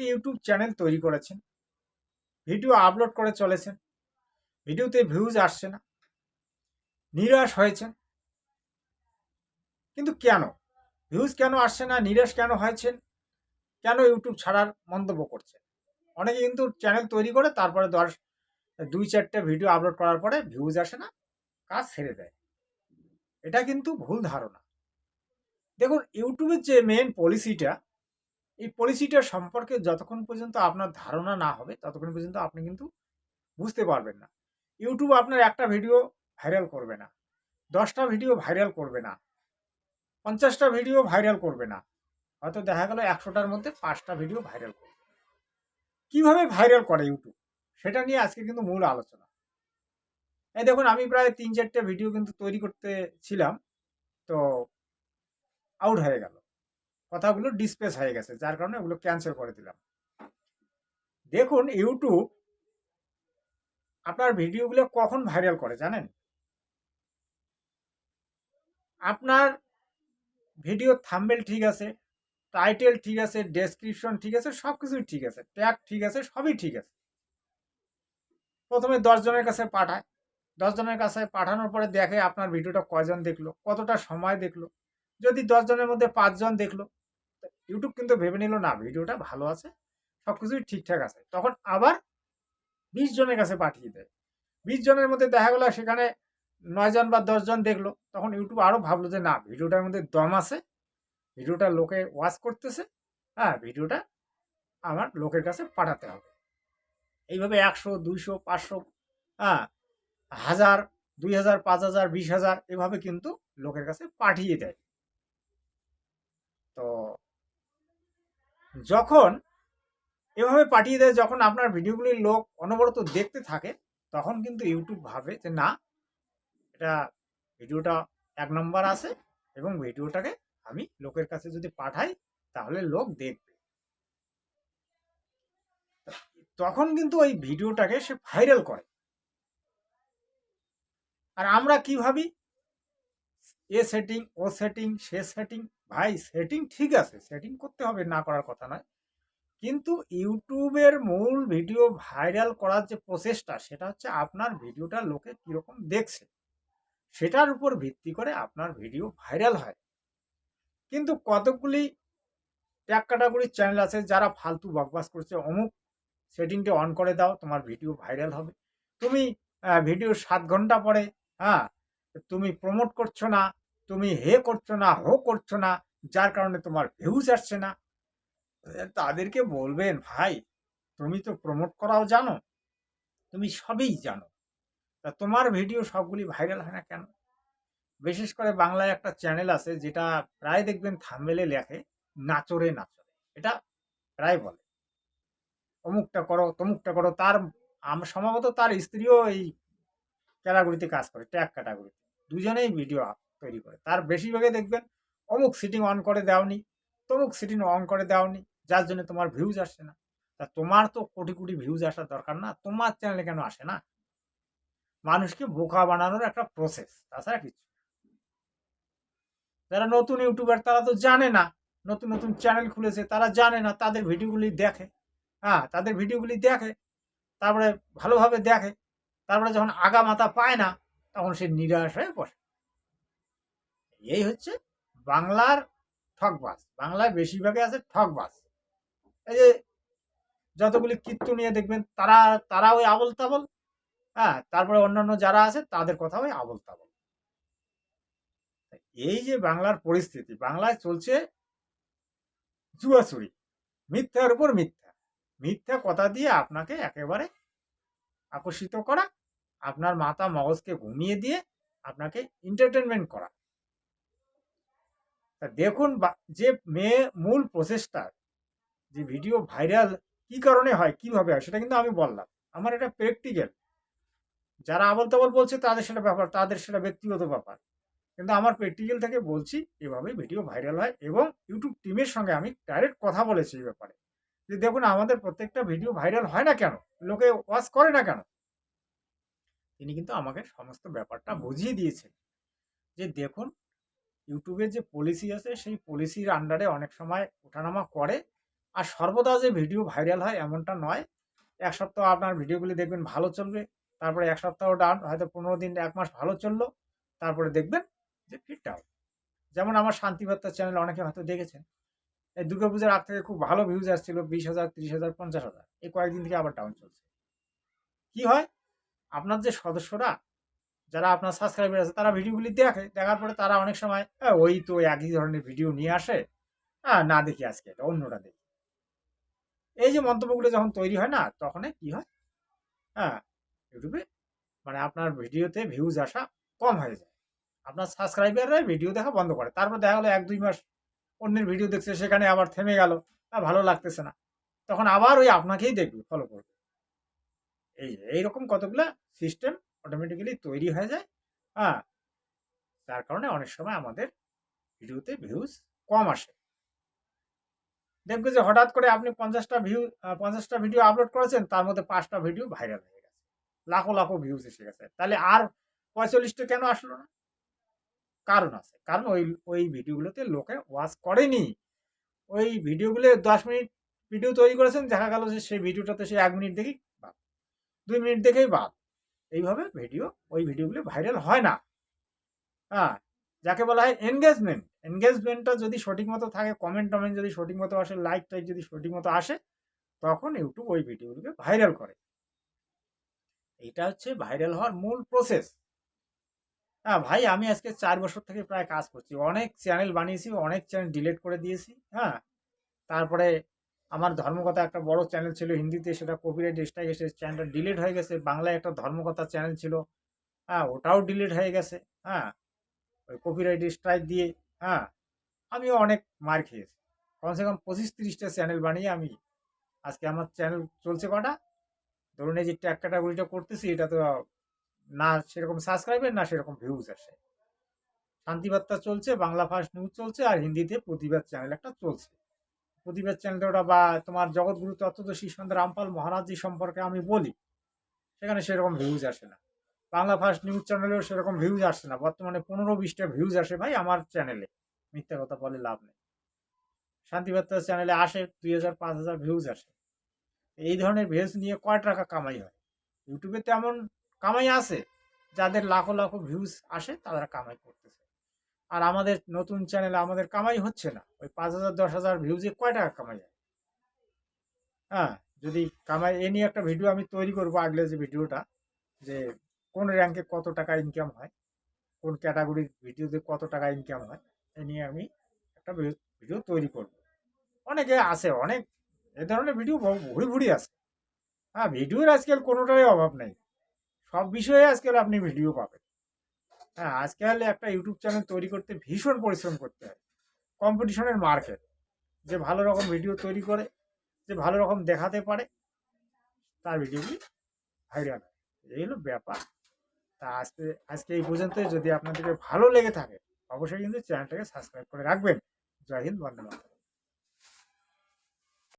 একটি YouTube channel তৈরি করেছেন। ভিডিও আপলোড করে চলেছেন। ভিডিওতে ভিউজ আসছে না। নিরাশ হয়েছেন। কিন্তু কেন? ভিউজ কেন আসছে না? নিরাশ কেন হয়েছেন? কেন ইউটিউব ছাড়ার মন্তব্য করছেন? অনেকে কিন্তু চ্যানেল তৈরি করে তারপরে দশ, দুই চারটে ভিডিও আপলোড করার পরে ভিউজ আসে না, কাজ ছেড়ে দেয়। এটা কিন্তু ভুল ধারণা। দেখুন ইউটিউবের যে মেন পলিসিটা এই পলিসিটা সম্পর্কে যতক্ষণ পর্যন্ত আপনার ধারণা না হবে, ততক্ষণ পর্যন্ত আপনি কিন্তু বুঝতে পারবেন না। ইউটিউব আপনার একটা ভিডিও ভাইরাল করবে না, দশটা ভিডিও ভাইরাল করবে না, পঞ্চাশটা ভিডিও ভাইরাল করবে না, হয়তো দেখা গেল একশোটার মধ্যে পাঁচটা ভিডিও ভাইরাল করবে। কীভাবে ভাইরাল করে ইউটিউব সেটা নিয়ে আজকে কিন্তু মূল আলোচনা। এই দেখুন, আমি প্রায় তিন চারটে ভিডিও কিন্তু তৈরি করতে ছিলাম, তো আউট হয়ে গেল। কথাগুলো ডিসপ্লেস হয়ে গেছে, যার কারণে ওগুলো ক্যান্সেল করে দিলাম। দেখুন ইউটিউব আপনার ভিডিওগুলো কখন ভাইরাল করে জানেন? আপনার ভিডিও থাম্বেল ঠিক আছে টাইটেল ঠিক আছে ডেসক্রিপশন ঠিক আছে সব কিছুই ঠিক আছে ট্যাগ ঠিক আছে, সবই ঠিক আছে। প্রথমে দশজনের কাছে পাঠায় দশজনের কাছে পাঠানোর পরে দেখে আপনার ভিডিওটা কয়জন দেখল, কতটা সময় দেখল, যদি দশজনের মধ্যে পাঁচজন দেখল ইউটিউব কিন্তু ভেবে নিল, না, ভিডিওটা ভালো আছে সব কিছুই ঠিকঠাক আছে। তখন আবার বিশ জনের কাছে পাঠিয়ে দেয়। বিশ জনের মধ্যে দেখা গেলো সেখানে নয়জন বা দশজন দেখল। তখন ইউটিউব আরও ভাবলো যে, না, ভিডিওটার মধ্যে দম আছে, ভিডিওটা লোকে ওয়াচ করতেছে হ্যাঁ ভিডিওটা আমার লোকের কাছে পাঠাতে হবে। এইভাবে একশো, দুইশো, পাঁচশো হ্যাঁ হাজার, দুই হাজার, পাঁচ হাজার, বিশ হাজার এভাবে কিন্তু লোকের কাছে পাঠিয়ে দেয়। তো যখন এভাবে পাঠিয়ে দেয়, যখন আপনার ভিডিওগুলি লোক অনবরত দেখতে থাকে, তখন কিন্তু ইউটিউব ভাবে যে না, এটা ভিডিওটা এক নম্বর আছে এবং ভিডিওটাকে আমি লোকের কাছে যদি পাঠাই, তাহলে লোক দেখবে। তখন কিন্তু ওই ভিডিওটাকে সে ভাইরাল করে। আর আমরা কি ভাবি? এ সেটিং ও সেটিং সে সেটিং ভাই সেটিং ঠিক আছে সেটিং করতে হবে, না করার কথা নয়। কিন্তু ইউটিউবের মূল ভিডিও ভাইরাল করার যে প্রসেসটা সেটা হচ্ছে আপনার ভিডিওটা লোকে কীরকম দেখছে, সেটার উপর ভিত্তি করে আপনার ভিডিও ভাইরাল হয়। কিন্তু কতকগুলি ট্যাগ ক্যাটাগরির চ্যানেল আছে, যারা ফালতু বকবাস করছে, অমুক সেটিংটি অন করে দাও, তোমার ভিডিও ভাইরাল হবে। তুমি ভিডিও সাত ঘণ্টা পরে হ্যাঁ তুমি প্রমোট করছ না তুমি হে করছ না, হো করছ না, যার কারণে তোমার ভিউজ আসছে না। তাদেরকে বলবেন, ভাই, তুমি তো প্রমোট করাও জানো, তুমি সবই জানো। তা তোমার ভিডিও সবগুলি ভাইরাল হয় না কেন? বিশেষ করে বাংলায় একটা চ্যানেল আছে, যেটা প্রায় দেখবেন থামবেলে লেখে, নাচরে নাচরে। এটা প্রায় বলে। অমুকটা করো, তমুকটা করো, তার সম্ভবত তার স্ত্রীও এই ক্যাটাগরিতে কাজ করে ট্যাগ ক্যাটাগরিতে দুজনেই ভিডিও তৈরি করে। তার বেশিরভাগে দেখবেন অমুক সিটিং অন করে দেওনি, তমুক সিটিং অন করে দেওনি, যার জন্য তোমার ভিউজ আসছে না। তা তোমার তো কোটি কোটি ভিউজ আসার দরকার না, তোমার চ্যানেলে কেন আসে না? মানুষকে বোকা বানানোর একটা প্রসেস তাছাড়া কিছু যারা নতুন ইউটিউবার তারা তো জানে না, নতুন নতুন চ্যানেল খুলেছে, তারা জানে না, তাদের ভিডিওগুলি দেখে। হ্যাঁ তাদের ভিডিওগুলি দেখে, তারপরে ভালোভাবে দেখে, তারপরে যখন আগা মাথা পায় না, তখন সে নিরাশ হয়ে বসে। এই হচ্ছে বাংলার ঠকবাস বাংলায় বেশিরভাগে আছে ঠকবাস এই যে যতগুলি কীর্তনিয়া দেখবেন, তারা তারা ওই আবল তাবল হ্যাঁ তারপরে অন্যান্য যারা আছে, তাদের কথা ওই আবল তাবল এই যে বাংলার পরিস্থিতি, বাংলায় চলছে জুয়াচুরি, মিথ্যার উপর মিথ্যা। মিথ্যা কথা দিয়ে আপনাকে একেবারে আকর্ষিত করা, আপনার মাথা মগজকে ঘুমিয়ে দিয়ে আপনাকে এন্টারটেনমেন্ট করা। দেখুন যে মেয়ে মূল প্রসেসটা যে ভিডিও ভাইরাল কি কারণে হয়, কীভাবে হয়, সেটা কিন্তু আমি বললাম। আমার এটা প্র্যাকটিক্যাল যারা আবল তাবল বলছে, তাদের সেটা ব্যাপার, তাদের সেটা ব্যক্তিগত ব্যাপার। কিন্তু আমার প্র্যাকটিক্যাল থেকে বলছি এভাবে ভিডিও ভাইরাল হয় এবং ইউটিউব টিমের সঙ্গে আমি ডাইরেক্ট কথা বলেছি এই ব্যাপারে। যে দেখুন, আমাদের প্রত্যেকটা ভিডিও ভাইরাল হয় না কেন? লোকে ওয়াচ করে না কেন? তিনি কিন্তু আমাকে সমস্ত ব্যাপারটা বুঝিয়ে দিয়েছেন। যে দেখুন ইউটিউবের যে পলিসি আছে, সেই পলিসির আন্ডারে অনেক সময় ওঠানামা করে। আর সর্বদা যে ভিডিও ভাইরাল হয় এমনটা নয়। এক সপ্তাহ আপনার ভিডিওগুলি দেখবেন ভালো চলবে, তারপরে এক সপ্তাহ ডাউন হয়তো পনেরো দিন, এক মাস ভালো চলল, তারপরে দেখবেন যে ফিট ডাউন যেমন আমার শান্তিবার্তা চ্যানেল অনেকে হয়তো দেখেছেন। এই দুর্গাপূজার আগ থেকে খুব ভালো ভিউজ আসছিল, বিশ হাজার, তিরিশ হাজার, পঞ্চাশ হাজার। এই কয়েকদিন থেকে আবার ডাউন চলছে। কি হয়? আপনার যে সদস্যরা যারা আপনার সাবস্ক্রাইবার আছে তারা ভিডিওগুলি দেখে। দেখার পরে তারা অনেক সময় "আহ, ওই তো একই ধরনের ভিডিও নিয়ে আসে। হ্যাঁ না দেখি আজকে এটা অন্যটা দেখি। এই যে মন্তব্যগুলো যখন তৈরি হয় না তখন কি হয়? হ্যাঁ ইউটিউবে মানে আপনার ভিডিওতে ভিউজ আসা কম হয়ে যায়। আপনার সাবস্ক্রাইবাররা ভিডিও দেখা বন্ধ করে। তারপর দেখা গেলো এক দুই মাস অন্যের ভিডিও দেখছে সেখানে আবার থেমে গেল। ভালো লাগতেছে না। তখন আবার ওই আপনাকেই দেখবে ফলো করবে। এই এইরকম কতগুলা সিস্টেম অটোমেটিক্যালি তৈরি হয়ে যায়। হ্যাঁ যার কারণে অনেক সময় আমাদের ভিডিওতে ভিউজ কম আসে। দেখবে যে হঠাৎ করে আপনি পঞ্চাশটা ভিউ পঞ্চাশটা ভিডিও আপলোড করেছেন, তার মধ্যে পাঁচটা ভিডিও ভাইরাল হয়ে গেছে। লাখো লাখো ভিউজ এসে গেছে। তাহলে আর পঁয়তাল্লিশটা কেন আসলো না? কারণ আছে। কারণ ওই ওই ভিডিওগুলোতে লোকে ওয়াচ করেনি। ওই ভিডিওগুলো দশ মিনিট ভিডিও তৈরি করেছেন, দেখা গেল যে সেই ভিডিওটাতে সে এক মিনিট দেখেই বাদ। দুই মিনিট দেখেই বাদ। এইভাবে ভিডিও ওই ভিডিওগুলি ভাইরাল হয় না। হ্যাঁ যাকে বলা হয় এনগেজমেন্ট এনগেজমেন্টটা যদি সঠিক মতো থাকে কমেন্ট টমেন্ট যদি সঠিক মতো আসে লাইক টাইক যদি সঠিক মতো আসে, তখন ইউটিউব ওই ভিডিওগুলোকে ভাইরাল করে। এইটা হচ্ছে ভাইরাল হওয়ার মূল প্রসেস হ্যাঁ ভাই, আমি আজকে চার বছর থেকে প্রায় কাজ করছি। অনেক চ্যানেল বানিয়েছি, অনেক চ্যানেল ডিলিট করে দিয়েছি। হ্যাঁ তারপরে আমার ধর্মকথা একটা বড় চ্যানেল ছিল হিন্দিতে, সেটা কপিরাইট স্ট্রাইক এসে চ্যানেলটা ডিলিট হয়ে গেছে। বাংলায় একটা ধর্মকথা চ্যানেল ছিল। হ্যাঁ ওটাও ডিলিট হয়ে গেছে। হ্যাঁ ওই কপিরাইট স্ট্রাইক দিয়ে হ্যাঁ আমিও অনেক মার খেয়েছি। কমসে কম পঁচিশ তিরিশটা চ্যানেল বানিয়ে আমি আজকে আমার চ্যানেল চলছে কটা? ধরুন এই যে ট্যাগ ক্যাটাগরিটা করতেছি, এটা তো না সেরকম সাবস্ক্রাইবার না সেরকম ভিউজ আসে। শান্তিবার্তা চলছে, বাংলা ফার্স্ট নিউজ চলছে, আর হিন্দিতে প্রতিবাদ চ্যানেল একটা চলছে। প্রতিবাদ চ্যানেলটা বা তোমার জগৎগুরু তত্ত্বদর্শী সন্ধ্যা রামপাল মহারাজজি সম্পর্কে আমি বলি, সেখানে সেরকম ভিউজ আসে না। বাংলা ফার্স্ট নিউজ চ্যানেলেও সেরকম ভিউজ আসে না। বর্তমানে পনেরো বিশটা ভিউজ আসে ভাই আমার চ্যানেলে মিথ্যা কথা বলে লাভ নেই। শান্তিবার্তা চ্যানেলে আসে, দুই হাজার, পাঁচ হাজার ভিউজ আসে। এই ধরনের ভিউজ নিয়ে কয় টাকা কামাই হয়? ইউটিউবে তেমন কামাই আছে। যাদের লাখো লাখো ভিউজ আসে, তারা কামাই করতেছে। আর আমাদের নতুন চ্যানেলে আমাদের কামাই হচ্ছে না। ওই পাঁচ হাজার, দশ হাজার ভিউজে কয় টাকা কামাই হয়? হ্যাঁ যদি কামাই, এ নিয়ে একটা ভিডিও আমি তৈরি করব আগলে যে ভিডিওটা যে কোন র্যাঙ্কে কত টাকা ইনকাম হয়, কোন ক্যাটাগরির ভিডিওতে কত টাকা ইনকাম হয়, এ নিয়ে আমি একটা ভিডিও তৈরি করব। অনেকে আছে, অনেক, এ ধরনের ভিডিও ভুড়ি ভুড়ি আছে। হ্যাঁ ভিডিওর আজকাল কোনোটারই অভাব নেই। সব বিষয়ে আজকাল আপনি ভিডিও পাবেন। হ্যাঁ আজকাল একটা ইউটিউব চ্যানেল তৈরি করতে ভীষণ পরিশ্রম করতে হয়। কম্পিটিশনের মার্কেট যে ভালো রকম ভিডিও তৈরি করে, যে ভালো রকম দেখাতে পারে, তার ভিডিওগুলি ভাইরাল এই হলো ব্যাপার। তা আজকে আজকে এই পর্যন্তই। যদি আপনাদেরকে ভালো লেগে থাকে, অবশ্যই কিন্তু চ্যানেলটাকে সাবস্ক্রাইব করে রাখবেন। জয় হিন্দ, বন্দে